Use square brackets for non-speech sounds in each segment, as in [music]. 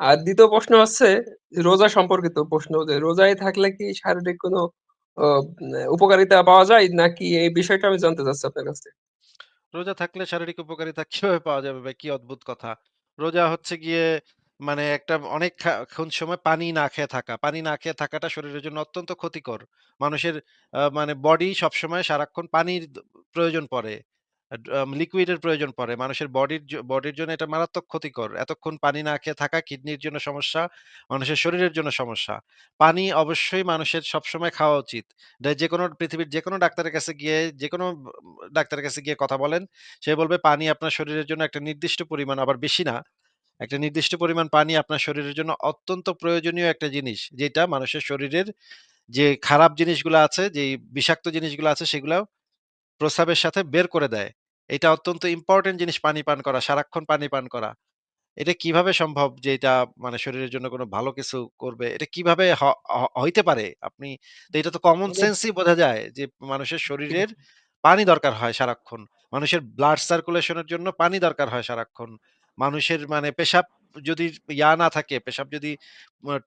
আর দ্বিতীয় প্রশ্ন হচ্ছে রোজা সম্পর্কিত প্রশ্ন যে রোজায় থাকলে কি শারীরিক কোনো উপকারিতা পাওয়া যায়? নাকি এই বিষয়টা আমি জানতে চাচ্ছি আপনার কাছে? রোজা থাকলে শারীরিক উপকারিতা কীভাবে পাওয়া যাবে ভাই? কি অদ্ভুত কথা। রোজা হচ্ছে গিয়ে মানে একটা অনেক সময় পানি না খেয়ে থাকা। পানি না খেয়ে থাকাটা শরীরের জন্য অত্যন্ত ক্ষতিকর। মানুষের মানে বডি সবসময় সারাক্ষণ পানির প্রয়োজন পড়ে। আ আম লিকুইড এর প্রয়োজন পড়ে। মানুষের বডির বডির জন্য এটা মারাত্মক ক্ষতিকর। এতক্ষণ পানি না খেয়ে থাকা কিডনির জন্য সমস্যা, মানুষের শরীরের জন্য সমস্যা। পানি অবশ্যই মানুষের সবসময় খাওয়া উচিত। দে যেকোনো পৃথিবীর যেকোনো ডাক্তারের কাছে গিয়ে যেকোনো ব ডাক্তারের কাছে গিয়ে কথা বলেন। সে বলবে পানি আপনার শরীরের জন্য একটা নির্দিষ্ট পরিমাণ আবার বেশি না। একটা নির্দিষ্ট পরিমাণ পানি আপনার শরীরের জন্য অত্যন্ত প্রয়োজনীয় একটা জিনিস। যেটা মানুষের শরীরের যে খারাপ জিনিসগুলা আছে, যেই বিষাক্ত জিনিসগুলা আছে সেগুলাও প্রস্রাবের সাথে বের করে দেয়। এটা অত্যন্ত ইম্পর্টেন্ট জিনিস পানি পান করা, সারাক্ষণ পানি পান করা। এটা কীভাবে সম্ভব যে এটা মানে শরীরের জন্য কোনো ভালো কিছু করবে? এটা কীভাবে হ হ হইতে পারে? আপনি তো এটা তো কমন সেন্সই বোঝা যায় যে মানুষের শরীরের পানি দরকার হয় সারাক্ষণ। মানুষের ব্লাড সার্কুলেশনের জন্য পানি দরকার হয় সারাক্ষণ। মানুষের মানে পেশাব যদি ইয়া না থাকে, পেশাব যদি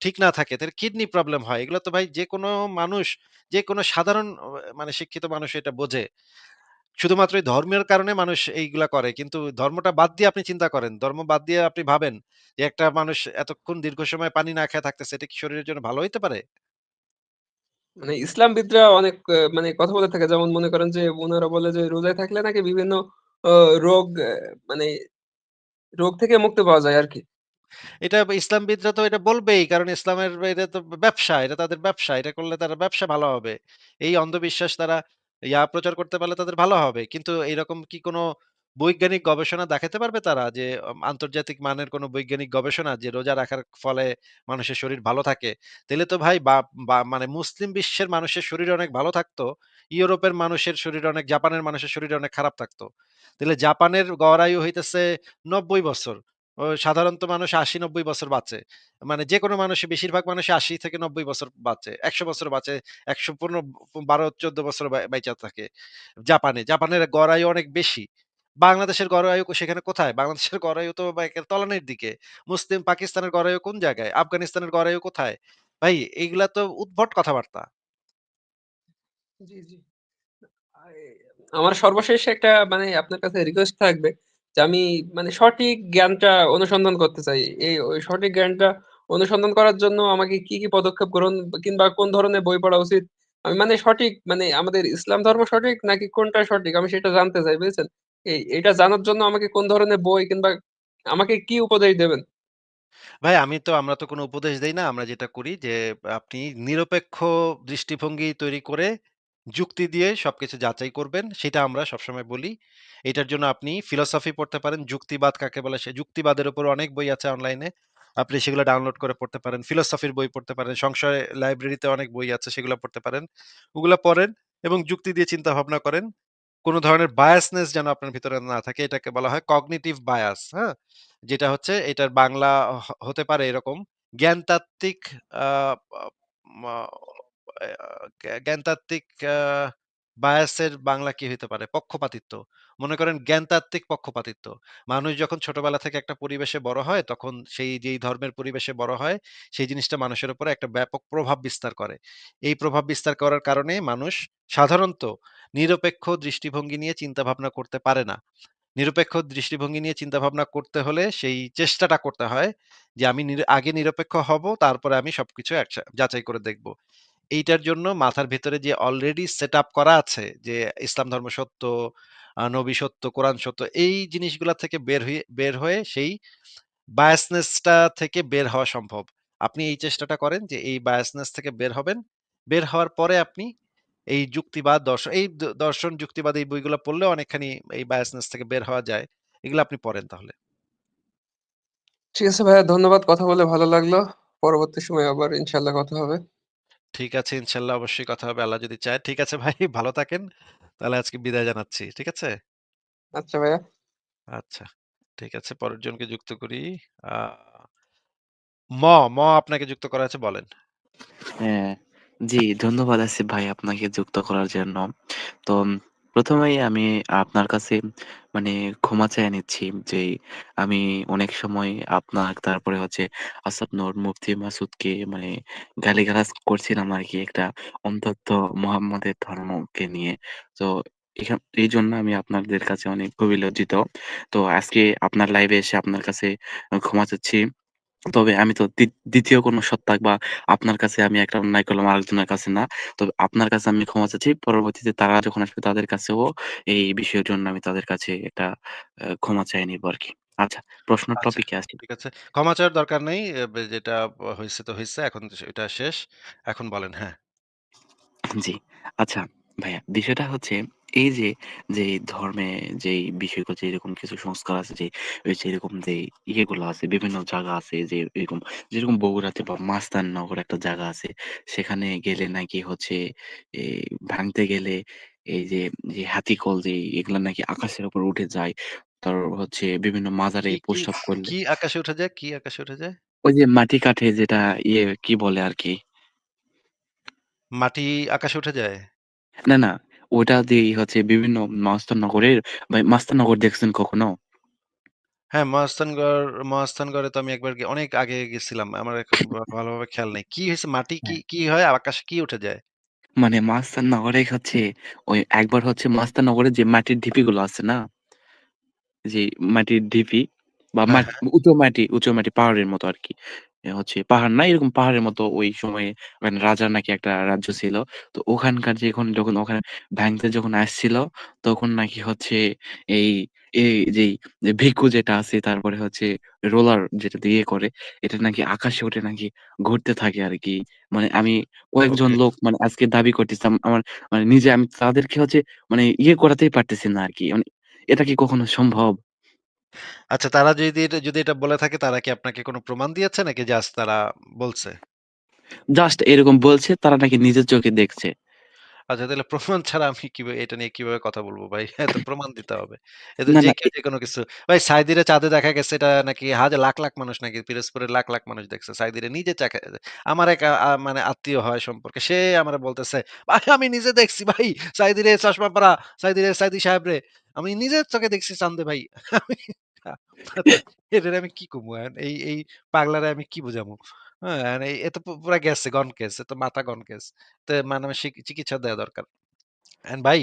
ঠিক না থাকে তাহলে কিডনি প্রবলেম হয়। এগুলো তো ভাই যেকোনো মানুষ, যেকোনো সাধারণ মানে শিক্ষিত মানুষ এটা বোঝে। শুধুমাত্র এই ধর্মের কারণে মানুষ এইগুলা করে। কিন্তু ধর্মটা বাদ দিয়ে আপনি চিন্তা করেন। ধর্ম বাদ দিয়ে আপনি ভাবেন যে একটা মানুষ এতক্ষণ দীর্ঘ সময় পানি না খেয়ে থাকতেছে, এটা কি শরীরের জন্য ভালো হইতে পারে? মানে ইসলামবিদরা অনেক মানে কথা বলে থাকে যেমন মনে করেন যে ওনারা বলে যে রোজায় থাকলে নাকি বিভিন্ন রোগ মানে রোগ থেকে মুক্তি পাওয়া যায় আরকি। এটা ইসলামবিদরা তো এটা বলবেই। কারণ ইসলামের এটা তো ব্যবসা। এটা তাদের ব্যবসা। এটা করলে তারা ব্যবসা ভালো হবে। এই অন্ধবিশ্বাস তারা ইয়া প্রচার করতে পারলে তাদের ভালো হবে। কিন্তু এরকম কি কোনো বৈজ্ঞানিক গবেষণা দেখাতে পারবে তারা? যে আন্তর্জাতিক মানের কোনো বৈজ্ঞানিক গবেষণা যে, রোজা রাখার ফলে মানুষের শরীর ভালো থাকে? তাইলে তো ভাই বা মানে মুসলিম বিশ্বের মানুষের শরীর অনেক ভালো থাকতো। ইউরোপের মানুষের শরীর অনেক, জাপানের মানুষের শরীর অনেক খারাপ থাকতো। তাইলে জাপানের গড় আয়ু হইতেছে ৯০ বছর। সাধারণত মানুষ ৮০-৯০ বছর বাঁচে। মানে যেকোনো মানুষই, বেশিরভাগ মানুষই ৮০ থেকে ৯০ বছর বাঁচে। ১০০ বছর বাঁচে। ১১৫ ১২-১৪ বছর বাই বাইচা থাকে জাপানে। জাপানের গড় আয়ু অনেক বেশি। বাংলাদেশের গড় আয়ু সেখানে কোথায়? বাংলাদেশের গড় আয়ু তো তলানির দিকে। মুসলিম পাকিস্তানের গড় আয়ু কোন জায়গায়? আফগানিস্তানের গড় আয়ু কোথায়? ভাই, এইগুলা তো উদ্ভট কথাবার্তা। জি, জি। আমার সর্বশেষ একটা মানে আপনার কাছে রিকোয়েস্ট থাকবে যে আমি মানে সঠিক জ্ঞানটা অনুসন্ধান করতে চাই। এই ওই সঠিক জ্ঞানটা অনুসন্ধান করার জন্য আমাকে কি, কি পদক্ষেপ গ্রহণ কিংবা কোন ধরনের বই পড়া উচিত? আমি মানে সঠিক মানে আমাদের ইসলাম ধর্ম সঠিক নাকি কোনটা সঠিক? আমি সেটা জানতে চাই, বুঝেছেন? এই এটা জানার জন্য আমাকে কোন ধরনের বই কিংবা আমাকে কি উপদেশ দেবেন? ভাই আমি তো আমরা তো কোনো উপদেশ দেই না। আমরা যেটা করি যে আপনি নিরপেক্ষ দৃষ্টিভঙ্গি তৈরি করে যুক্তি দিয়ে সবকিছু যাচাই করবেন। সেটা আমরা সবসময় বলি। এটার জন্য আপনি ফিলোসফি পড়তে পারেন। যুক্তিবাদ কাকে বলে? সে যুক্তিবাদের উপর অনেক বই আছে অনলাইনে। আপনি সেগুলো ডাউনলোড করে পড়তে পারেন। ফিলোসফির বই পড়তে পারেন। সংশয় লাইব্রেরিতে অনেক বই আছে সেগুলো পড়তে পারেন। ওগুলা পড়েন এবং যুক্তি দিয়ে চিন্তা ভাবনা করেন। কোন ধরনের বায়াসনেস যেন আপনার ভিতরে না থাকে। এটাকে বলা হয় কগনিটিভ বায়াস, হ্যাঁ? যেটা হচ্ছে এটার বাংলা হতে পারে এরকম জ্ঞানতাত্ত্বিক জ্ঞানতাত্ত্বিক বায়াসের বাংলা কি হইতে পারে? পক্ষপাতিত্ব। মনে করেন জ্ঞানতাত্ত্বিক পক্ষপাতিত্ব। মানুষ যখন ছোটবেলা থেকে একটা পরিবেশে বড় হয়, তখন সেই যেই ধর্মের পরিবেশে বড় হয়, সেই জিনিসটা মানুষের উপরে একটা ব্যাপক প্রভাব বিস্তার করে। এই প্রভাব বিস্তার করার কারণে মানুষ সাধারণত নিরপেক্ষ দৃষ্টিভঙ্গি নিয়ে চিন্তাভাবনা করতে পারে না। নিরপেক্ষ দৃষ্টিভঙ্গি নিয়ে চিন্তাভাবনা করতে হলে সেই চেষ্টাটা করতে হয় যে আমি আগে নিরপেক্ষ হব, তারপরে আমি সবকিছু যাচাই করে দেখব। এইটার জন্য মাথার ভেতরে যে অলরেডি সেটআপ করা আছে যে ইসলাম ধর্ম সত্য, নবী সত্য, কোরআন সত্য এই জিনিসগুলা থেকে বের হয়ে বের হয়ে সেই বায়াসনেস টা থেকে বের হওয়া সম্ভব। আপনি এই চেষ্টাটা করেন যে এই বায়াসনেস থেকে বের হবেন। বের হওয়ার পরে আপনি এই যুক্তিবাদ, দর্শন এই দর্শন, যুক্তিবাদ এই বইগুলো পড়লে অনেকখানি এই বায়াসনেস থেকে বের হওয়া যায়। এগুলো আপনি পড়েন তাহলে। ঠিক আছে ভাইয়া ধন্যবাদ। কথা বলে ভালো লাগল। পরবর্তী সময়ে আবার ইনশাআল্লাহ কথা হবে। ঠিক আছে ইনশাল্লাহ অবশ্যই কথা হবে আল্লাহ যদি চায়। ঠিক আছে ভাই [laughs] ভালো থাকেন। তাহলে আজকে বিদায় জানাচ্ছি। ঠিক আছে? আচ্ছা ভাইয়া। আচ্ছা। ঠিক আছে পরের জনকে যুক্ত করি। আ ম, ম আপনাকে যুক্ত করা আছে বলেন। হ্যাঁ, জি ধন্যবাদ আসিফ ভাই আপনাকে যুক্ত করার জন্য। তো প্রথমেই আমি আপনার কাছে মানে ক্ষমা চেয়ে নিচ্ছি যে আমি অনেক সময় আপনার তারপরে হচ্ছে আসাদ নূর, মুফতি মাসুদকে মানে গালিগালাজ করছিলাম আর কি একটা অন্তত মোহাম্মদের ধর্মকে নিয়ে। তো এই জন্য আমি আপনাদের কাছে অনেক খুবই লজ্জিত। তো আজকে আপনার লাইভে এসে আপনার কাছে ক্ষমা চাচ্ছি। তবে আমি তো দ্বি ২য় কোনো সত্তা বা আপনার কাছে আমি একটা অন্যায় করলাম আরেকজনের কাছে না। তবে আপনার কাছে আমি ক্ষমা চাচ্ছি। পরবর্তীতে তারা যখন আসবে তাদের কাছেও এই বিষয়ের জন্য আমি তাদের কাছে একটা আ ক্ষমা চেয়ে নিবো আরকি। আচ্ছা, প্রশ্ন আচ্ছা, টপিকে আসি। ঠিক আছে। ক্ষমা চাওয়ার দরকার নেই। এ বে যেটা হইছে তো হইছে। এখন এটা শেষ। এখন বলেন হ্যাঁ। জি। আচ্ছা ভাইয়া বিষয়টা হচ্ছে এই যে, যে ধর্মে যেই বিষয়গুলো যেরকম কিছু সংস্কার আছে যে, ওই যে এরকম যে ইয়েগুলো আছে বিভিন্ন জায়গা আছে যে এরকম যেরকম বগুড়াতে বা মাস্তান নগর একটা জায়গা আছে। সেখানে গেলে নাকি হচ্ছে এই ভাঙতে গেলে এই যে, যে হাতিকল যে এগুলা নাকি আকাশের উপর উঠে যায়। তার হচ্ছে বিভিন্ন মাজারে কি, কি, প্রস্রাব করলে কি আকাশে উঠে যায়? কি আকাশে উঠে যায়? ওই যে মাটি কাঠে যেটা ইয়ে কি বলে আর কি মাটি আকাশে উঠে যায়? না, না। ওটা দিয়েই হচ্ছে বিভিন্ন মহাস্থাননগরের ভাই মাস্তাননগর দেখছেন কখনো? হ্যাঁ, মহাস্থানগড় মহাস্থানগড়ে তো আমি একবার গে অনেক আগে গেছিলাম। আমার এখন ভা ভালোভাবে খেয়াল নেই। কি হইছে? মাটি কি, হ্যাঁ। কি হয়? আকাশে কি উঠে যায়? মানে মহাস্থাননগরে হচ্ছে ওই একবার হচ্ছে মহাস্থাননগরে যে মাটির ঢিপিগুলো আছে না? যে মাটির ঢিপি বা হ্যাঁ, মাট হ্যাঁ। উঁচু মাটি, উঁচু মাটি পাহাড়ের মতো আরকি। এ হচ্ছে পাহাড় না এরকম পাহাড়ের মতো ওই সময়ে মানে রাজার নাকি একটা রাজ্য ছিল। তো ওখানকার যখন যখন ওখানে ভাঙতে যখন আসছিল তখন নাকি হচ্ছে এই, এই যেই যে ভিক্ষু যেটা আছে তারপরে হচ্ছে রোলার যেটা দিয়ে করে এটা নাকি আকাশে উঠে নাকি ঘুরতে থাকে আর কি মানে আমি কয়েকজন লোক মানে আজকে দাবি করতেছিলাম আমার মানে নিজে আমি তাদেরকে হচ্ছে মানে ইয়ে করাতেই পারতেছি না আরকি। মানে এটা কি কখনো সম্ভব? আচ্ছা তারা যদি এটা যদি এটা বলে থাকে তারা কি আপনাকে কোনো প্রমাণ দিয়েছে নাকি জাস্ট তারা বলছে? জাস্ট এরকম বলছে তারা নাকি নিজের চোখে দেখছে। আচ্ছা তাহলে প্রমাণ ছাড়া আমি কীভাবে এটা নিয়ে কীভাবে কথা বলব ভাই? [laughs] এত প্রমাণ দিতে হবে। না, যে না কেউ এ যেকোনো কিছু ভাই সাইদিরে চাঁদে দেখা গেছে এটা নাকি হাজার লাখ, লাখ মানুষ নাকি পিরোজপুরের লাখ, লাখ মানুষ দেখছে। সাইদিরে নিজে চাখে আমার এক আ আ মানে আত্মীয় হয় সম্পর্কে। সে আমারে বলতেছে, "ভাই আমি নিজে দেখছি ভাই। সাইদিরে চশমা পরা, সাইদিরে সাইদি সাহেব রে। আমি নিজের চোখে দেখছি চান্দে ভাই।" [laughs] আমি [laughs] এটারে আমি কি কমু এই এই পাগলারে আমি কি বুঝামু? হ্যাঁ, এ তো পুরা গেছে গন কেস। এ তো মাথা গন কেস। তো মানে আমি চিকিৎসা দেওয়া দরকার। এন্ড ভাই,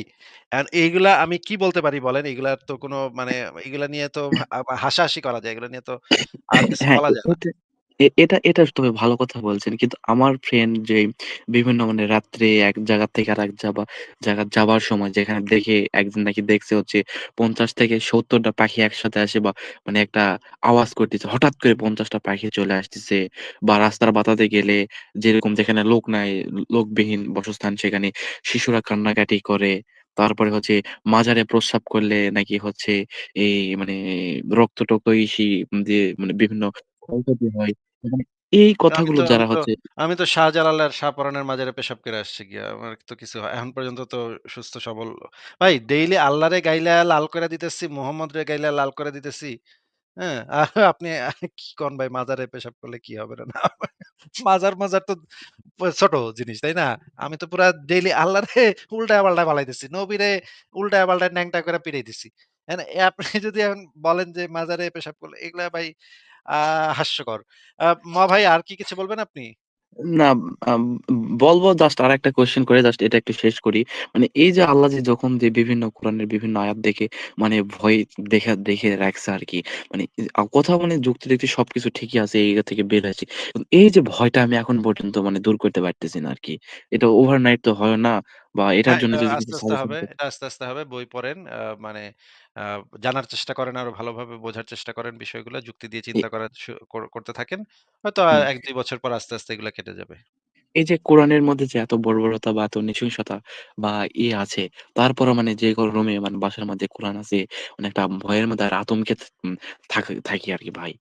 এন্ড এইগুলা আমি কি বলতে পারি বলেন? এগুলার তো কোনো মানে এগুলা নিয়ে তো হাসাহাসি করা যায়। এগুলা নিয়ে তো আর কিছু হ্যাঁ, বলা যায় এ এটা এটা তবে ভালো কথা বলছেন। কিন্তু আমার ফ্রেন্ড যে বিভিন্ন মানে রাত্রে এক জায়গা থেকে আরেক যাবা জায়গা যাবার সময় যেখানে দেখে একদিন নাকি দেখছে হচ্ছে ৫০ থেকে ৭০ টা পাখি একসাথে আসে বা মানে একটা আওয়াজ করতেছে। হঠাৎ করে ৫০ টা পাখি চলে আসতেছে বা রাস্তার বাতাতে গেলে যেরকম যেখানে লোক নাই, লোকবিহীন বাসস্থান সেখানে শিশুরা কান্নাকাটি করে। তারপরে হচ্ছে মাজারে প্রস্রাব করলে নাকি হচ্ছে এই মানে রক্ত-টক্ত ইসি দিয়ে মানে বিভিন্ন ক্ষয়ক্ষতি হয়। এই আমি কথাগুলো তো আমি যারা তো হচ্ছে আমি তো শাহজালাল আর শাহপরানের মাজারে পেশাব করে আসছি গিয়া। আমার তো কিছু হয় এখন পর্যন্ত তো সুস্থ সবল ভাই ডেইলি আল্লাহরে গাইলা লাল করে দিতেছি, মুহাম্মদ রে গাইলা লাল করে দিতেছি। হ্যাঁ? আর আপনি কি কন ভাই মাজারে পেশাব করলে কি হবে না? হবে? মাজার, মাজার তো ছোট জিনিস, তাই না? আমি তো পুরা ডেইলি আল্লাহরে উল্টায়-পাল্টায় ফালাইতেছি। নবীরে উল্টায়-পাল্টায় ন্যাংটা করে পিটাইতেছি। এ আপনি যদি এখন বলেন যে মাজারে পেশাব করলে এগুলা ভাই আ হাস্যকর। আ ম ভাই আর কি কিছু বলবেন আপনি? না আম বলব জাস্ট আরেকটা কোয়েশ্চেন করে জাস্ট এটা একটু শেষ করি। মানে এই যে আল্লাহ যে যখন যে বিভিন্ন কোরআনের বিভিন্ন আয়াত দেখে মানে ভয় দেখে দেখে রাখছে আর কি মানে আ কথা মানে যুক্তি-টুক্তি সবকিছু ঠিকই আছে এই থেকে বের হয়েছি। কিন্তু এই যে ভয়টা আমি এখন পর্যন্ত মানে দূর করতে পারতেছি না আর কি এটা ওভারনাইট তো হয় না বা এটার হ্যাঁ, জন্য এটা যদি কিছু আস্তে, আস্তে সাজেশন হবে। এটা আস্তে, আস্তে হবে। বই পড়েন। আ মানে আ জানার চেষ্টা করেন, আরও ভালোভাবে বোঝার চেষ্টা করেন বিষয়গুলা। যুক্তি দিয়ে এ চিন্তা করার কর করতে থাকেন। হয়তো আ হুম। ১-২ বছর পর আস্তে, আস্তে এগুলা কেটে যাবে। এই যে কোরআনের মধ্যে যে এত বর্বরতা বা এত নৃশংসতা বা ইয়ে আছে, তারপরও মানে যে রুমে মানে বাসার মধ্যে কোরআন আছে, মানে একটা ভয়ের মধ্যে আর আতঙ্কে থ উম থাক থাকি আরকি ভাই।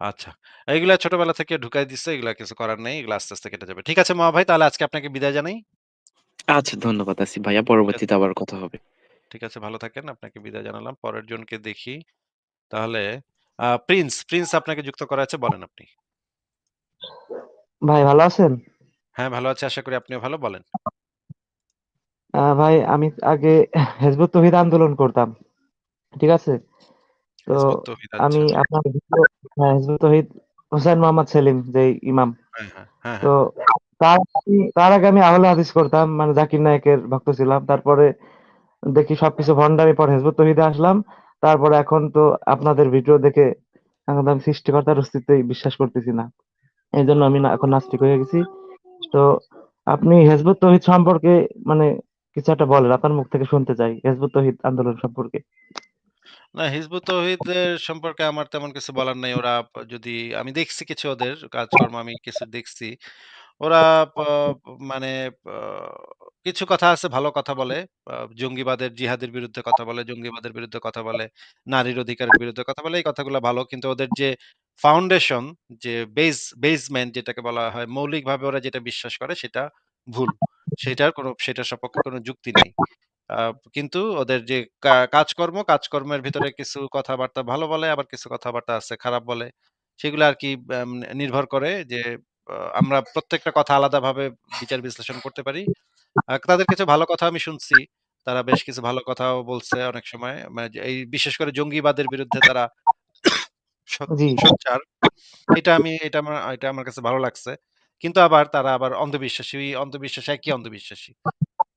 আচ্ছা। এগুলা ছোটবেলা থেকে ঢুকাই দিছে। এগুলা কিছু করার নেই। এগুলা আস্তে, আস্তে কেটে যাবে। ঠিক আছে মামা ভাই তাহলে আজকে আপনাকে বিদায় জানাই। আচ্ছা ধন্যবাদ আসিফ ভাইয়া। ঠিক আছে, পরবর্তীতে আবার কথা হবে। ঠিক আছে ভালো থাকেন। আপনাকে বিদায় জানালাম। পরের জনকে দেখি। তাহলে প্রিন্স, প্রিন্স আপনাকে যুক্ত করা আছে বলেন আপনি। ভাই ভালো আছেন? হ্যাঁ, ভালো আছি। আশা করি আপনিও ভালো। বলেন। ভাই আমি আগে হেজবুত তৌহিদ আন্দোলন করতাম। ঠিক আছে? তো আমি আচ্ছা। আপনার ভিডিও হ্যাঁ, হিজবুত তৌহিদ হোসেন মোহাম্মদ সেলিম যে ইমাম। হ্যাঁ, হ্যাঁ, তো। তার তার আগে আমি আহলে হাদিস করতাম। মানে জাকির নায়েকের ভক্ত ছিলাম। তারপরে দেখি সবকিছু ভন্ডামি পর হেজবুত তৌহিদে আসলাম। তারপরে এখন তো আপনাদের ভিডিও দেখে আমি সৃষ্টিকর্তার অস্তিত্বেই বিশ্বাস করতেছি না। এই জন্য আমি এখন নাস্তিক হয়ে গেছি। তো আপনি হেজবুত তৌহিদ সম্পর্কে মানে কিছু একটা বলেন। আপনার মুখ থেকে শুনতে চাই। হেজবুত তৌহিদ আন্দোলন সম্পর্কে। না, হিজবুত তৌহিদের সম্পর্কে আমার তেমন কিছু বলার নাই। ওরা যদি, আমি দেখছি কিছু ওদের কাজকর্ম, আমি কিছু দেখছি। ওরা মানে কিছু কথা আছে ভালো কথা বলে। জঙ্গিবাদের জিহাদের বিরুদ্ধে কথা বলে, জঙ্গিবাদের বিরুদ্ধে কথা বলে, নারীর অধিকারের বিরুদ্ধে কথা বলে। এই কথাগুলো ভালো। কিন্তু ওদের যে ফাউন্ডেশন যে বেস বেসমেন্ট যেটাকে বলা হয় মৌলিকভাবে ওরা যেটা বিশ্বাস করে সেটা ভুল। সেটার কোনো সেটার সপক্ষে কোনো যুক্তি নেই। কিন্তু ওদের যে কা কাজকর্ম, কাজকর্মের ভিতরে কিছু কথাবার্তা ভালো বলে, আবার কিছু কথাবার্তা আছে খারাপ বলে। সেগুলো আরকি ব্যাম নির্ভর করে যে আমরা প্রত্যেকটা কথা আলাদাভাবে বিচার বিশ্লেষণ করতে পারি। তাদের কিছু ভালো কথা আমি শুনছি। তারা বেশ কিছু ভালো কথাও বলছে অনেক সময়। মা যে এই বিশেষ করে জঙ্গিবাদের বিরুদ্ধে তারা। সোচ্চার। এটা আমি এটা আমার এটা আমার কাছে ভালো লাগছে। কিন্তু আবার তারা আবার অন্ধবিশ্বাসী, অন্ধবিশ্বাসী একই অন্ধবিশ্বাসী।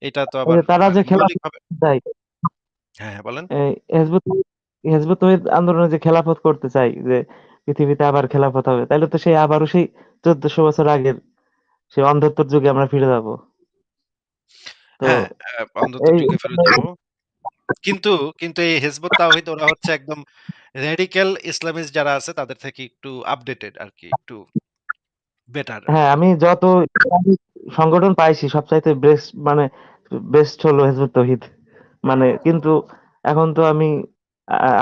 এটা তো আবার তারা মানে যে খেলা হ্যাঁ, হ্যাঁ বলেন। হেজবুত হেজবুত আন্দোলনে যে খেলাফত করতে চাই যে পৃথিবীতে আবার খেলাফত হবে। তাইলে তো সেই আবারও সেই চোদ্দশো বছর আগের সেই অন্ধত্বর যুগে আমরা ফিরে যাব। হ্যাঁ, যুগে যাব। কিন্তু, কিন্তু এই হিজবুত তাওহীদ ওরা হচ্ছে একদম ইসলামিস্ট যারা আছে তাদের থেকে একটু আপডেটেড আরকি। একটু বেটার হ্যাঁ, আমি যত সংগঠন পাইছি সবচাইতে বেস্ট মানে বেস্ট হলো হেজবুত তৌহিদ। মানে কিন্তু এখন তো আমি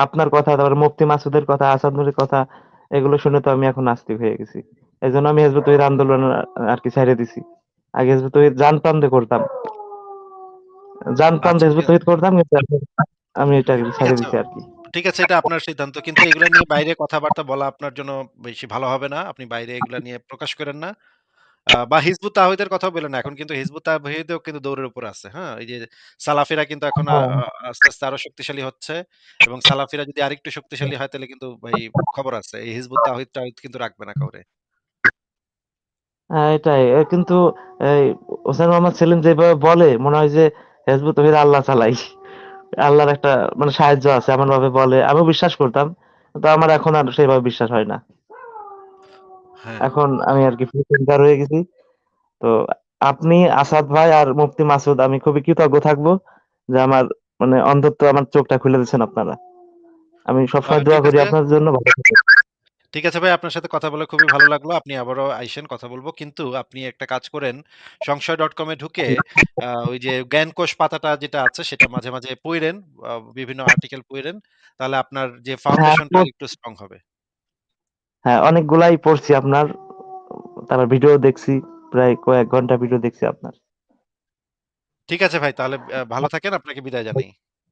আপনার কথা তারপরে মুফতি মাসুদের কথা, আসাদ নূরের কথা এগুলো শুনে তো আমি এখন নাস্তিক হয়ে গেছি। এই জন্য আমি হেজবুত তৌহিদ আন্দোলন আর কি ছেড়ে দিছি। আগে হেজবুত তৌহিদ জান-প্রাণ করতাম। জানতাম যে আচ্ছা হেজবুত আছে। করতাম কিন্তু আমি এটা ছেড়ে দিছি আর কি ঠিক আছে এটা আপনার সিদ্ধান্ত। কিন্তু এগুলো নিয়ে বাইরে কথাবার্তা বলা আপনার জন্য বেশি ভালো হবে না। আপনি বাইরে এগুলা নিয়ে প্রকাশ করেন না। আ বা হিজবুত তাওহীদের কথাও বইলেন না। এখন কিন্তু হিজবুত তাওহীদও কিন্তু দৌড়ের উপরে আছে। হ্যাঁ? এই যে সালাফিরা কিন্তু এখন আ হ্যাঁ। আস্তে, আস্তে আরও শক্তিশালী হচ্ছে এবং সালাফিরা যদি আরেকটু শক্তিশালী হয় তাহলে কিন্তু ভাই খবর আছে। এই হিজবুত তাওহীদ-টাওহীদ কিন্তু রাখবে না কাউরে। হ্যাঁ, এটাই। এ কিন্তু এই হোসেন মোহাম্মদ সেলিম যেভাবে বলে মনে হয় যে হেজবুত তৌহিদ আল্লাহ চালাই। আল্লাহর একটা মানে সাহায্য আছে এমনভাবে বলে। আমিও বিশ্বাস করতাম। কিন্তু আমার এখন আর সেভাবে বিশ্বাস হয় না। হ্যাঁ। এখন আমি আরকি ফ্রি থিঙ্কার হয়ে গেছি। তো আপনি, আসাদ ভাই আর মুফতি মাসুদ আমি খুবই কৃতজ্ঞ থাকব যে আমার মানে অন্ধত্ব আমার চোখটা খুলে দিয়েছেন আপনারা। আমি সবসময় দোয়া করি আপনার জন্য ভালো ঠিক আছে ভাই আপনার সাথে কথা বলে খুবই ভালো লাগল। আপনি আবারও আইসেন কথা বলব কিন্তু আপনি একটা কাজ করেন সংশয়.com এ ঢুকে আ ওই যে জ্ঞানকোষ পাতাটা যেটা আছে সেটা মাঝে, মাঝে পইড়েন। বিভিন্ন আর্টিকেল পইড়েন। তাহলে আপনার যে হ্যাঁ, ফাউন্ডেশনটা একটু স্ট্রং হবে। হ্যাঁ, অনেকগুলাই পড়ছি আপনার। তারপর ভিডিও দেখছি। প্রায় কয়েক ঘণ্টা ভিডিও দেখছি আপনার। ঠিক আছে ভাই তাহলে ভালো থাকেন। আপনাকে বিদায় জানাই।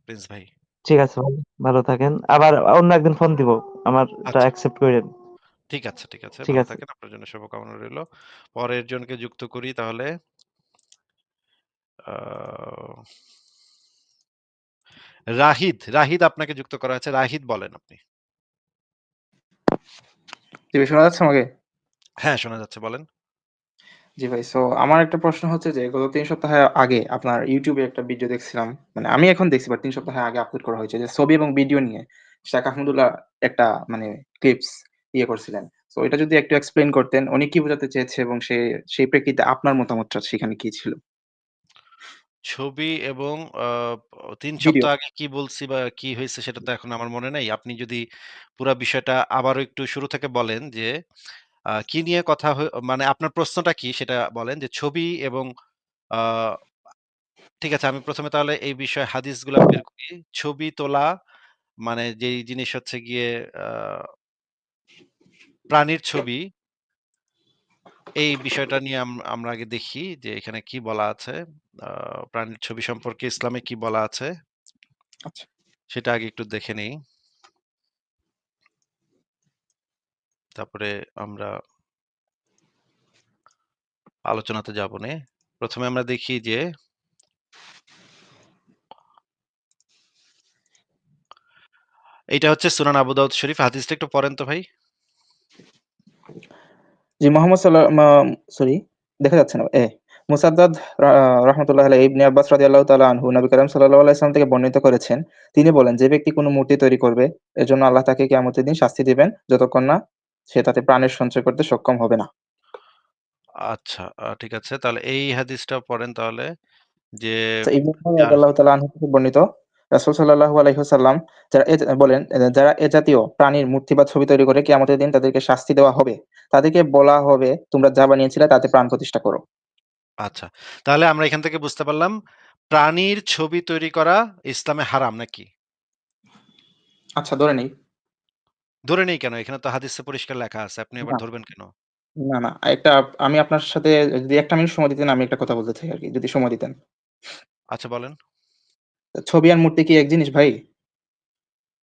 প্রিন্স ভাই। ঠিক আছে ভাই। ভালো থাকেন। আবার অন্য একদিন ফোন দিব। আমারটা আচ্ছা। অ্যাকসেপ্ট কইরেন। ঠিক আছে, ঠিক আছে। ঠিক আছে। থাকেন। আপনার জন্য শুভকামনা রইল। পরের জনকে যুক্ত করি তাহলে। রাহিদ, রাহিদ আপনাকে যুক্ত করা হয়েছে। রাহিদ বলেন আপনি। জি ভাই শোনা যাচ্ছে আমাকে? হ্যাঁ, শোনা যাচ্ছে বলেন। জি ভাই। সো আমার একটা প্রশ্ন হচ্ছে যে গত ৩ সপ্তাহ আগে আপনার YouTube এ একটা ভিডিও দেখছিলাম। মানে আমি এখন দেখছি বাট ৩ সপ্তাহ আগে আপলোড করা হয়েছে যে ছবি এবং ভিডিও নিয়ে শাহ আহমদুল্লাহ একটা মানে ক্লিপস ইয়ে করছিলেন। সো এটা যদি একটু এক্সপ্লেইন করতেন উনি কি বোঝাতে চেয়েছে এবং সে সেই প্রেক্ষিতে আপনার মতামতটা সেখানে কি ছিল? ছবি এবং আ ৩ ভিডিও। সপ্তাহ আগে কি বলছি বা কি হইছে সেটা তো এখন আমার মনে নাই। আপনি যদি পুরা বিষয়টা আবারও একটু শুরু থেকে বলেন যে আ কি নিয়ে কথা মানে আপনার প্রশ্নটা কি সেটা বলেন যে ছবি এবং আ ঠিক আছে আমি ১ম এ তাহলে এই বিষয়ে হাদিসগুলা বের করি। ছবি তোলা মানে যেই জিনিস হচ্ছে গিয়ে আ প্রাণীর ছবি এই বিষয়টা নিয়ে আমরা আগে দেখি যে এখানে কি বলা আছে। প্রাণীর ছবি সম্পর্কে ইসলামে কি বলা আছে? আচ্ছা। সেটা আগে একটু দেখে নেই। তারপরে আমরা আলোচনাতে যাবনে। নে প্রথমে আমরা দেখি যে এটা হচ্ছে সুনান আবু শরীফ। হাদিসটা একটু পড়েন তো ভাই। জি, মোহাম্মদ সরি দেখা যাচ্ছে না। এ মুসাদ্দাদ রাহমাতুল্লাহি ইবনে আব্বাস রাদিয়াল্লাহু তাআলা আনহু নবী করিম সাল্লাল্লাহু আলাইহি থেকে বর্ণিত করেছেন। তিনি বলেন, "যে ব্যক্তি কোনো মূর্তি তৈরি করবে, এজন্য আল্লাহ তাকে কিয়ামতের দিন শাস্তি দিবেন যতক্ষণ না সে তাতে প্রাণের সঞ্চয় করতে সক্ষম হবে না।" আচ্ছা, ঠিক আছে। তাহলে এই হাদিসটা পড়েন তাহলে যে আচ্ছা ইবনে যা রাদিয়াল্লাহু তাআলা আনহু বর্ণিত রাসূল সাল্লাল্লাহু আলাইহি যারা বলেন, "যারা এ জাতীয় প্রাণীর মূর্তি বা ছবি তৈরি করে কিয়ামতের দিন তাদেরকে শাস্তি দেওয়া হবে। তাদেরকে বলা হবে, তোমরা যা বানিয়েছিলে তাতে প্রাণ প্রতিষ্ঠা করো।" আচ্ছা। তাহলে আমরা এখান থেকে বুঝতে পারলাম প্রাণীর ছবি তৈরি করা ইসলামে হারাম নাকি? আচ্ছা ধরে নেই। ধরে নেই কেন? এখানে তো হাদিসে পরিষ্কার লেখা আছে। আপনি আবার ধরবেন কেন? না, না। একটা আমি আপনার সাথে যদি ১ টা মিনিট সময় দিতেন আমি একটা কথা বলতে চাই আরকি। যদি সময় দিতেন। আচ্ছা বলেন। ছবি আর মূর্তি কি এক জিনিস ভাই?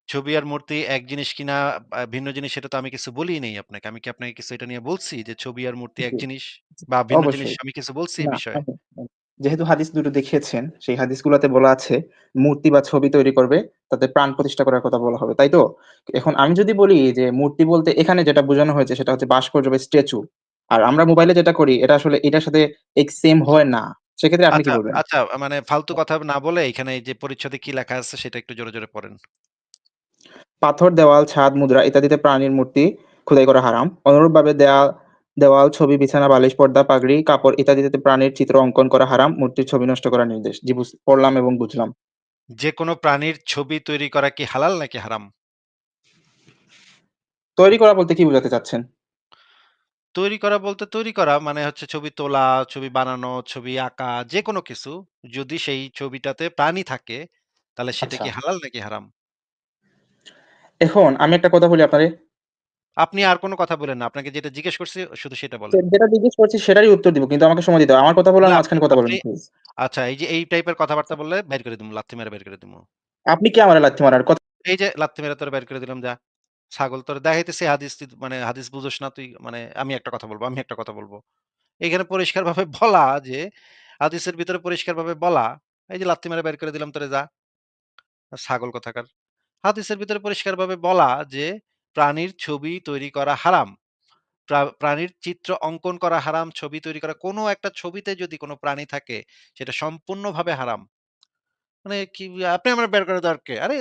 ছবি আর মূর্তি এক জিনিস কিনা আ ভিন্ন জিনিস সেটা তো আমি কিছু বলিই নাই আপনাকে। আমি কি আপনাকে কিছু এটা নিয়ে বলছি যে ছবি আর মূর্তি এক জি। জিনিস বা ভিন্ন জিনিস অবশ্যই। আমি কিছু বলছি এই না, বিষয়ে? যেহেতু হাদিস দুটো দেখিয়েছেন, সেই হাদিসগুলাতে বলা আছে মূর্তি বা ছবি তৈরি করবে, তাতে প্রাণ প্রতিষ্ঠা করার কথা বলা হবে। তাই তো? এখন আমি যদি বলি যে মূর্তি বলতে এখানে যেটা বোঝানো হয়েছে সেটা হচ্ছে ভাস্কর্য বা স্ট্যাচু। আর আমরা মোবাইলে যেটা করি এটা আসলে এটার সাথে এক সেম হয় না। সেক্ষেত্রে আপনি কি আচ্ছা, বলবেন? আচ্ছা মানে ফালতু কথা না বলে এখানে এই যে পরিচ্ছদে কি লেখা আছে সেটা একটু জোরে, জোরে পড়েন। পাথর, দেওয়াল, ছাদ, মুদ্রা ইত্যাদিতে প্রাণীর মূর্তি খোদাই করা হারাম। অনুরূপভাবে দেয়া দেওয়াল, ছবি, বিছানা, বালিশ, পর্দা, পাগড়ি, কাপড় ইত্যাদিতে প্রাণীর চিত্র অঙ্কন করা হারাম। মূর্তির ছবি নষ্ট করার নির্দেশ। জি বুঝ পড়লাম এবং বুঝলাম। যে যেকোনো প্রাণীর ছবি তৈরি করা কি হালাল নাকি হারাম? তৈরি করা বলতে কি বোঝাতে চাচ্ছেন? তৈরি করা বলতে তৈরি করা মানে হচ্ছে ছবি তোলা, ছবি বানানো, ছবি আঁকা যেকোনো কিছু যদি সেই ছবিটাতে প্রাণী থাকে তাহলে সেটা আচ্ছা। কি হালাল নাকি হারাম? এখন আমি একটা কথা বলি আপনারে। আপনি আর কোন কথা বলেন না। আপনাকে যেটা জিজ্ঞেস করছি শুধু সেটা যে বলেন। যেটা জিজ্ঞেস করছি সেটারই উত্তর দিব। কিন্তু আমাকে সময় দিতে হবে। আমার কথা বলার না মাঝখানে কথা বলেন আপনি প্লিজ। আচ্ছা এই যে এই টাইপের কথাবার্তা বললে বের করে দিমু। লাথি মেরে বের করে দিমু। আপনি কে আমারে লাথি মারার কথা এই যে লাথি মেরে তোরে বের করে দিলাম যা। ছাগল তোরে দেখাইতেছি হাদিস মানে হাদিস বুঝোস না তুই মানে আমি একটা কথা বলব আমি একটা কথা বলব এখানে পরিষ্কারভাবে বলা যে হাদিসের ভিতরে পরিষ্কারভাবে বলা এই যে লাথি মেরে বের করে দিলাম তোরে যা। ছাগল কোথাকার। হাদিসের ভিতরে পরিষ্কারভাবে বলা যে প্রাণীর ছবি তৈরি করা হারাম। প্রাণীর চিত্র অঙ্কন করা হারাম, ছবি তৈরি করা কোনো একটা ছবিতে যদি কোনো প্রাণী থাকে সেটা সম্পূর্ণভাবে হারাম। মানে কি আপনি আমারে বের করে দেওয়ার কে? আরে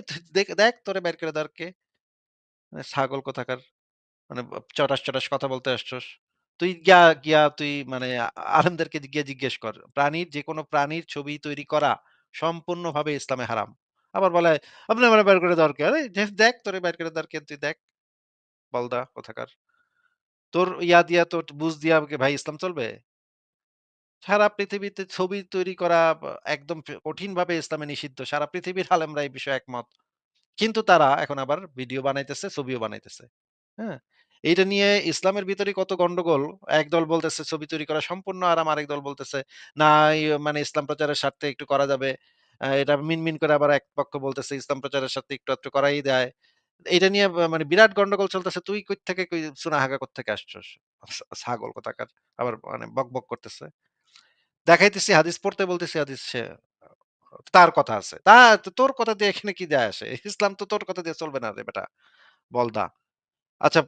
দেখ তোরে বের করে দেওয়ার কে? মানে ছাগল কোথাকার। মানে চটাস, চটাস কথা বলতে আসছস। তুই গিয়া গিয়া তুই মানে আলেমদেরকে গিয়ে জিজ্ঞেস কর। প্রাণীর যেকোনো প্রাণীর ছবি তৈরি করা সম্পূর্ণভাবে ইসলামে হারাম। আবার বলে, "আপনি আমারে বের করে কে?" আরে দেখ তোরে বের করে কে তুই দেখ। বলদা কোথাকার। তোর ইয়া দিয়া তোর বুঝ দিয়া কি ভাই ইসলাম চলবে? সারা পৃথিবীতে ছবি তৈরি করা একদম ফে কঠিনভাবে ইসলামে নিষিদ্ধ। সারা পৃথিবীর আলেমরা এই বিষয়ে একমত। কিন্তু তারা এখন আবার ভিডিও বানাইতেছে, ছবিও বানাইতেছে। হ্যাঁ? এইটা নিয়ে ইসলামের ভিতরে কত গন্ডগোল। একদল বলতেছে ছবি তৈরি করা সম্পূর্ণ হারাম, আরেক দল বলতেছে না মানে ইসলাম প্রচারের স্বার্থে একটু করা যাবে। এটা মিনমিন করে আবার এক পক্ষ বলতেছে ইসলাম প্রচারের স্বার্থে একটু আধটু করাই দেয়। এটা নিয়ে মানে বিরাট গন্ডগোল চলতেছে। তুই কই থেকে কই সুনাহাগা কোত্থেকে আসছস? ছাগল কোথাকার। আবার মানে বক বক করতেছে। দেখাইতেছি হাদিস পড়তে বলতেছি হাদিস সে তার কথা আছে। তা তোর কথা দিয়ে এখানে কি যায় আসে? ইসলাম তো তোর কথা দিয়ে চলবে না রে বেটা। বলদা। আচ্ছা